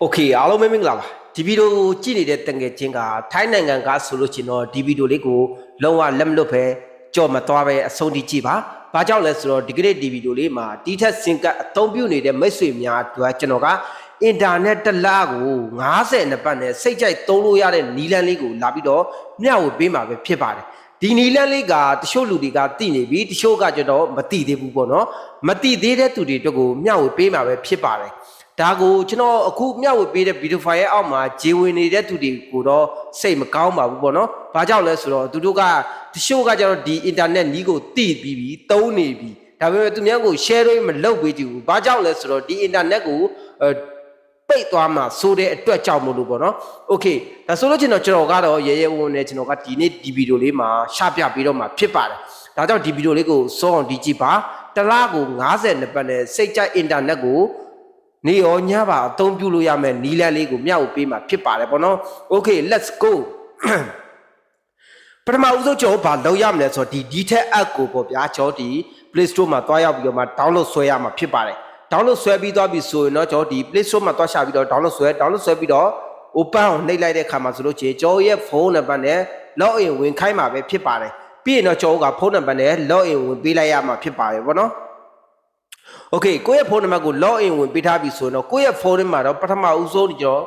โอเคအားလုံးပဲမင်္ဂလာပါဒီဗီဒီယိုကိုကြည့်နေတဲ့တငယ်ချင်းကထိုင်းနိုင်ငံကဆိုလို့ချင်းတော့ဒီဗီဒီယိုလေးကိုလုံးဝလက်မလွတ်ပဲကြော်မသွားပဲအဆုံးထိကြည့်ပါဘာကြောင့်လဲဆိုတော့ဒီကနေ့ဒီဗီဒီယိုလေးမှာဒီထက်စင်ကအသုံးပြုနေတဲ့မိတ်ဆွေများအတွက်ကျွန်တော်ကအင်တာနက်တစ်လားကို90နှစ်ပတ်နဲ့စိတ်ကြိုက်သုံးလို့ရတဲ့နီလန်းလေးကိုလာပြီးတော့မျှဝေပေးမှာပဲဖြစ်ပါတယ်ဒီနီလန်းလေးကတချို့လူတွေကသိနေပြီတချို့ကကျွန်တော်မသိသေးဘူးပေါ့နော်မသိသေးတဲ့သူတွေအတွက်ကိုမျှဝေပေးမှာပဲဖြစ်ပါတယ် ဒါကိုကျွန်တော်အခုမျှဝေပေးတဲ့ဗီဒီယိုဖိုင်ရဲ့အောက်မှာဂျေဝင်နေတဲ့သူတွေကိုတော့စိတ်မကောင်းပါဘူးပေါ့နော်။ဘာကြောင့်လဲဆိုတော့သူတို့ကတချို့ကကျတော့ဒီအင်တာနက်နီးကိုတိပြီးပြီးသုံးနေပြီ။ဒါပေမဲ့သူများကို share လို့မလုပ်ပေးကြဘူး။ဘာကြောင့်လဲဆိုတော့ဒီအင်တာနက်ကိုအဲပိတ်သွားမှဆိုတဲ့အတွက်ကြောင့်မလို့ပေါ့နော်။ Okay ဒါဆိုလို့ကျွန်တော်ကျွန်တော်ကတော့ရဲရဲဝံ့ဝံ့နဲ့ကျွန်တော်ကဒီနေ့ဒီဗီဒီယိုလေးမှာရှပြပေးတော့မှာဖြစ်ပါတယ်။ဒါကြောင့်ဒီဗီဒီယိုလေးကိုစောအောင်ဒီကြည့်ပါ။တစ်လားကို90နှစ်ပတ်နဲ့စိတ်ကြိုက်အင်တာနက်ကို နေရောညပါအသုံးပြုလို့ရမယ်နီလန်းလေးကိုမျှဝေပေးမှာဖြစ်ပါတယ်ပေါ့နော်။ Okay let's go ပထမဦးဆုံးကျွန်တော်ဘာလုပ်ရမလဲဆိုတော့ဒီ detail app ကိုပေါ့ဗျာကျွန်တော်ဒီ Play Store မှာတွားရောက်ပြီးတော့မှ download ဆွဲရမှာဖြစ်ပါတယ်။ download ဆွဲပြီးသွားပြီဆိုရင်တော့ကျွန်တော်ဒီ Play Store မှာတွားရှာပြီးတော့ download ဆွဲ download ဆွဲပြီးတော့ open ကိုနှိပ်လိုက်တဲ့အခါမှာဆိုလို့ချင်းကျွန်တော်ရဲ့ဖုန်းနံပါတ်နဲ့ log in ဝင်ခိုင်းမှာပဲဖြစ်ပါတယ်။ပြီးရင်တော့ကျွန်တော်ကဖုန်းနံပါတ်နဲ့ log in ဝင်ပေးလိုက်ရမှာဖြစ်ပါတယ်ပေါ့နော်။ Okay ကိုယ့်ရဲ့ဖုန်းနံပါတ်ကို log in ဝင်ပေးထားပြီဆိုရင်တော့ကိုယ့်ရဲ့ဖုန်းထဲမှာတော့ပထမဦးဆုံးကျွန်တော်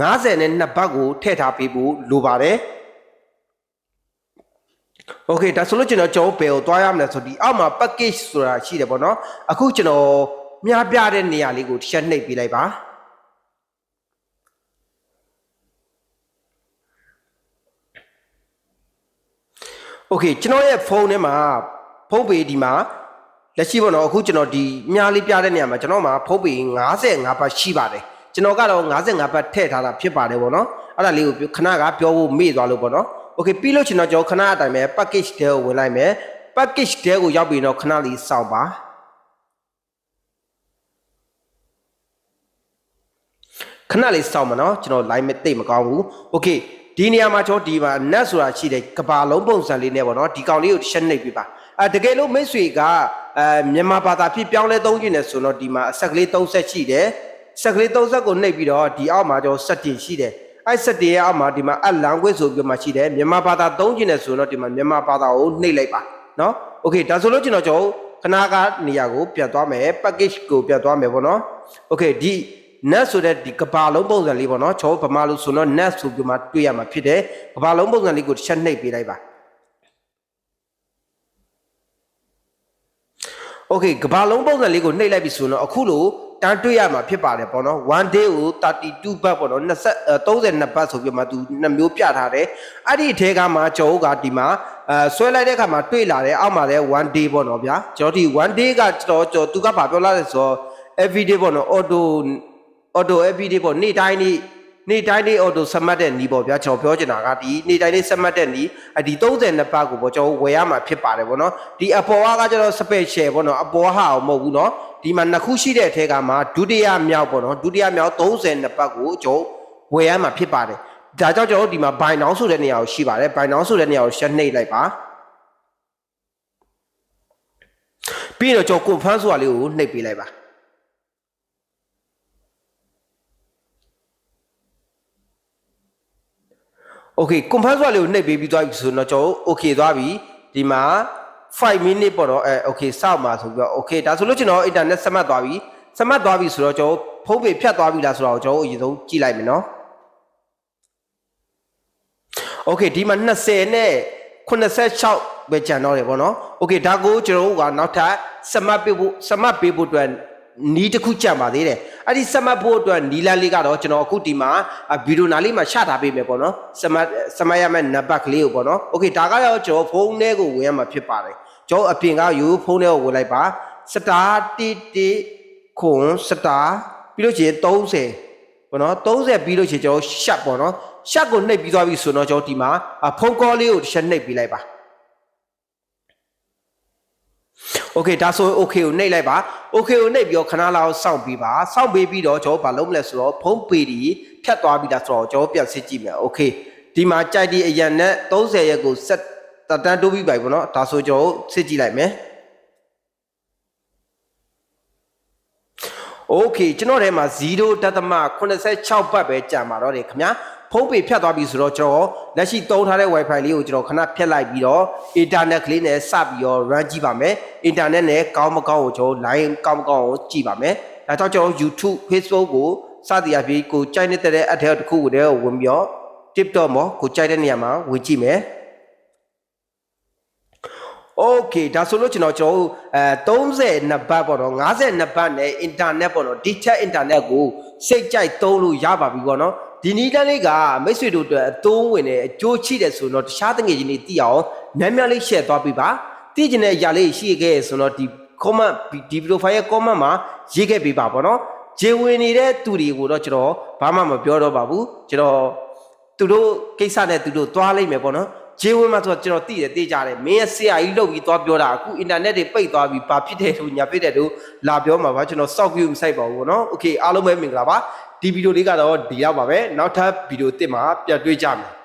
90နဲ့2ဘတ်ကိုထည့်ထားပေးဖို့လိုပါတယ်။ Okay ဒါဆိုလို့ကျွန်တော်ကျွန်တော်ဘယ်ကိုသွားရမလဲဆိုဒီအောက်မှာ package ဆိုတာရှိတယ်ပေါ့နော်အခုကျွန်တော်မြားပြတဲ့နေရာလေးကိုတစ်ချက်နှိပ်ပေးလိုက်ပါ Okay ကျွန်တော်ရဲ့ဖုန်းထဲမှာဖုန်းပေဒီမှာ လက်ရှိပေါ့နော်အခုကျွန်တော်ဒီမြားလေးပြတဲ့နေရာမှာကျွန်တော်မှာဖုန်းပေ55ဘတ်ရှိပါတယ်ကျွန်တော်ကတော့55ဘတ်ထည့်ထားတာဖြစ်ပါတယ်ပေါ့နော်အဲ့ဒါလေးကိုခဏကပြောဖို့မေ့သွားလို့ပေါ့နော် Okay ပြီးလို့ကျွန်တော်ကျွန်တော်ခဏအတိုင်းပဲ package တဲကိုဝင်လိုက်မယ် package တဲကိုရောက်ပြီးတော့ခဏလေးစောင့်ပါခဏလေးစောင့်မနော်ကျွန်တော် line မသိမကောင်းဘူး Okay ဒီနေရာမှာကျွန်တော်ဒီမှာ net ဆိုတာရှိတယ်ကဘာလုံးပုံစံလေးနဲ့ပေါ့နော်ဒီကောင်လေးကိုတစ်ချက်နှိပ်ပြပါအဲတကယ်လို့မိတ်ဆွေက အဲမြန်မာဘာသာဖြစ်ပြောင်းလဲသုံးခြင်းနဲ့ဆိုတော့ဒီမှာအဆက်ကလေး30ဆက်ရှိတယ်ဆက်ကလေး30ကိုနှိပ်ပြီးတော့ဒီအောက်မှာကျွန်တော်17ရှိတယ်အဲ့17ရဲ့အောက်မှာဒီမှာ add language ဆိုပြီးမှရှိတယ်မြန်မာဘာသာသုံးခြင်းနဲ့ဆိုတော့ဒီမှာမြန်မာဘာသာကိုနှိပ်လိုက်ပါနော် Okay ဒါဆိုလို့ကျွန်တော်ကျွန်တော်ခဏကနေရာကိုပြန်သွားမယ် package ကိုပြန်သွားမယ်ပေါ့နော် Okay ဒီ net ဆိုတဲ့ဒီကဘာလုံးပုံစံလေးပေါ့နော်ကျွန်တော်ဗမာလို့ဆိုတော့ net ဆိုပြီးမှတွေ့ရမှာဖြစ်တယ်ကဘာလုံးပုံစံလေးကိုတစ်ချက်နှိပ်ပေးလိုက်ပါ Okay ကဘာလုံးပုံစံလေးကိုနှိပ်လိုက်ပြီဆိုတော့အခုလိုတန်းတွေ့ရမှာဖြစ်ပါတယ်ပေါ့နော်1 day ကို32ဘတ်ပေါ့နော်20 32ဘတ်ဆိုပြီးမှသူနှစ်မျိုးပြထားတယ်အဲ့ဒီအထဲကမှကျွန်တော်ကဒီမှာအဲဆွဲလိုက်တဲ့အခါမှာတွေ့လာတယ်အောက်မှာလည်း1 day ပေါ့နော်ဗျာကျွန်တော်ဒီ1 day ကကျွန်တော်ကျွန်တော်သူကဘာပြောလာလဲဆိုတော့ every day ပေါ့နော် auto auto every day ပေါ့နေ့တိုင်းနေ့ နေ့တိုင်းနေ့ auto ဆက်မှတ်တဲ့နီးပေါ့ဗျာကျွန်တော်ပြောချင်တာကဒီနေ့တိုင်းနေ့ဆက်မှတ်တဲ့နီးအဒီ30နှစ်ပတ်ကိုပေါ့ကျွန်တော်ဝယ်ရမှာဖြစ်ပါတယ်ပေါ့နော်ဒီအပေါ်ကကျွန်တော် special ပေါ့နော်အပေါ်ဟာအောင်မဟုတ်ဘူးနော်ဒီမှာနှစ်ခုရှိတဲ့အထက်ကမှာဒုတိယမြောက်ပေါ့နော်ဒုတိယမြောက်30နှစ်ပတ်ကိုကျွန်တော်ဝယ်ရမှာဖြစ်ပါတယ်ဒါကြောင့်ကျွန်တော်ဒီမှာ buy now ဆိုတဲ့နေရာကိုရှိပါတယ် buy now ဆိုတဲ့နေရာကိုရှင်းနှိပ်လိုက်ပါပြီးတော့ကျွန်တော် confirm ဆိုတာလေးကိုနှိပ်ပေးလိုက်ပါ Okay confirm ဆိုတာလေးကိုနှိပ်ပေးပြီးသွားပြီဆိုတော့ကျွန်တော် okay သွားပြီဒီမှာ5 minute ပေါ့နော်အဲ okay စောင့်ပါဆိုပြီးတော့ okay ဒါဆိုလို့ကျွန်တော် internet ဆက်မှတ်သွားပြီဆက်မှတ်သွားပြီဆိုတော့ကျွန်တော်ဖုန်းပေဖြတ်သွားပြီလားဆိုတော့ကျွန်တော်အရင်ဆုံးကြည့်လိုက်မယ်နော် Okay ဒီမှာ20နဲ့86ပဲကျန်တော့တယ်ပေါ့နော် Okay ဒါကိုကျွန်တော်တို့ကနောက်ထပ်ဆက်မှတ်ပေးဖို့ဆက်မှတ်ပေးဖို့အတွက် နီးတစ်ခုကြံပါသေးတယ်အဲ့ဒီဆက်မှတ်ဖို့အတွက်နီလာလေးကတော့ကျွန်တော်အခုဒီမှာဗီဒီယိုနာလေးမှာချထားပေးမယ်ပေါ့နော်ဆက်မှတ်ဆက်မှတ်ရမယ့်နံပါတ်ကလေးကိုပေါ့နော်โอเคဒါကတော့ကျွန်တော်ဖုန်းထဲကိုဝင်ရမှာဖြစ်ပါတယ်ကျွန်တော်အပြင်ကရိုးဖုန်းထဲကိုဝင်လိုက်ပါစတာတီတီခွန်စတာပြီးလို့ရှိရင်30ပေါ့နော်30ပြီးလို့ရှိရင်ကျွန်တော်ရှက်ပေါ့နော်ရှက်ကိုနှိပ်ပြီးသွားပြီဆိုတော့ကျွန်တော်ဒီမှာဖုန်းကောလေးကိုတစ်ချက်နှိပ်ပြီးလိုက်ပါ โอเคဒါဆိုရင် okay ကိုနှိပ်လိုက်ပါ okay ကိုနှိပ်ပြီးတော့ခဏလောက်စောင့်ပြီးပါစောင့်ပြီးပြီးတော့ကျွန်တော်ဘာလုပ်မလဲဆိုတော့ဖုန်းပေဒီဖြတ်သွားပြီးသားဆိုတော့ကျွန်တော်ပြန်စစ်ကြည့်မယ် okay ဒီမှာကြိုက်ဒီအရန်နဲ့30ရက်ကိုဆက်တတန်းတိုးပြီးပါပြီပေါ့နော်ဒါဆိုကျွန်တော်စစ်ကြည့်လိုက်မယ် โอเคကျွန်တော်ထဲမှာ0.86ဘတ်ပဲကြာမှာတော့တယ်ခင်ဗျာ ဖုန်းပေဖြတ်သွားပြီဆိုတော့ကျွန်တော်လက်ရှိသုံးထားတဲ့ wifi လေးကိုကျွန်တော်ခဏဖြတ်လိုက်ပြီးတော့ internet ကလေးနဲ့စပြီးတော့ run ကြည့်ပါမယ် internet နဲ့ကောင်းမကောင်းကိုကျွန်တော် line ကောင်းမကောင်းကိုကြည့်ပါမယ်ဒါကြောင့်ကျွန်တော် YouTube Facebook ကိုစသည်အဖြစ်ကိုကြိုက်နေတဲ့တဲ့အထက်တစ်ခုကိုတည်းဝင်ပြီးတော့ TikTok မှာကိုကြိုက်တဲ့နေရာမှာဝင်ကြည့်မယ် โอเคဒါဆိုလို့ကျွန်တော်ကျွန်တော်တို့အဲ32ဘတ်ပေါ့နော်52ဘတ်နဲ့ internet ပေါ့နော်ဒီချက် internet ကိုစိတ်ကြိုက်သုံးလို့ရပါပြီပေါ့နော် ဒီနီးတန်းလေးကမိတ်ဆွေတို့အတွက်အသုံးဝင်တဲ့အကျိုးရှိတယ်ဆိုတော့တခြားတငယ်ချင်းတွေသိအောင်နမ်းမြလေး share သွားပေးပါသိကျင်တဲ့အရာလေးရှိခဲ့ဆိုတော့ဒီ comment ဒီ profile ရဲ့ comment မှာရေးခဲ့ပေးပါပေါ့နော်ဂျေဝင်နေတဲ့သူတွေကိုတော့ကျွန်တော်ဘာမှမပြောတော့ပါဘူးကျွန်တော်သူတို့ကိစ္စနဲ့သူတို့သွားလိုက်မယ်ပေါ့နော်ဂျေဝင်မှာဆိုတော့ကျွန်တော်သိတယ်သိကြတယ်မင်းရဲ့ဆရာကြီးလုပ်ပြီးသွားပြောတာအခု internet တွေပိတ်သွားပြီးဘာဖြစ်တယ်လို့ညာဖြစ်တယ်လို့လာပြောမှာပါကျွန်တော် sock view မဆိုင်ပါဘူးပေါ့နော် okay အားလုံးပဲမင်္ဂလာပါ ဒီဗီဒီယိုလေးကတော့ဒီရောက်ပါပဲနောက်ထပ်ဗီဒီယိုတစ်မှာပြန်တွေ့ကြမယ်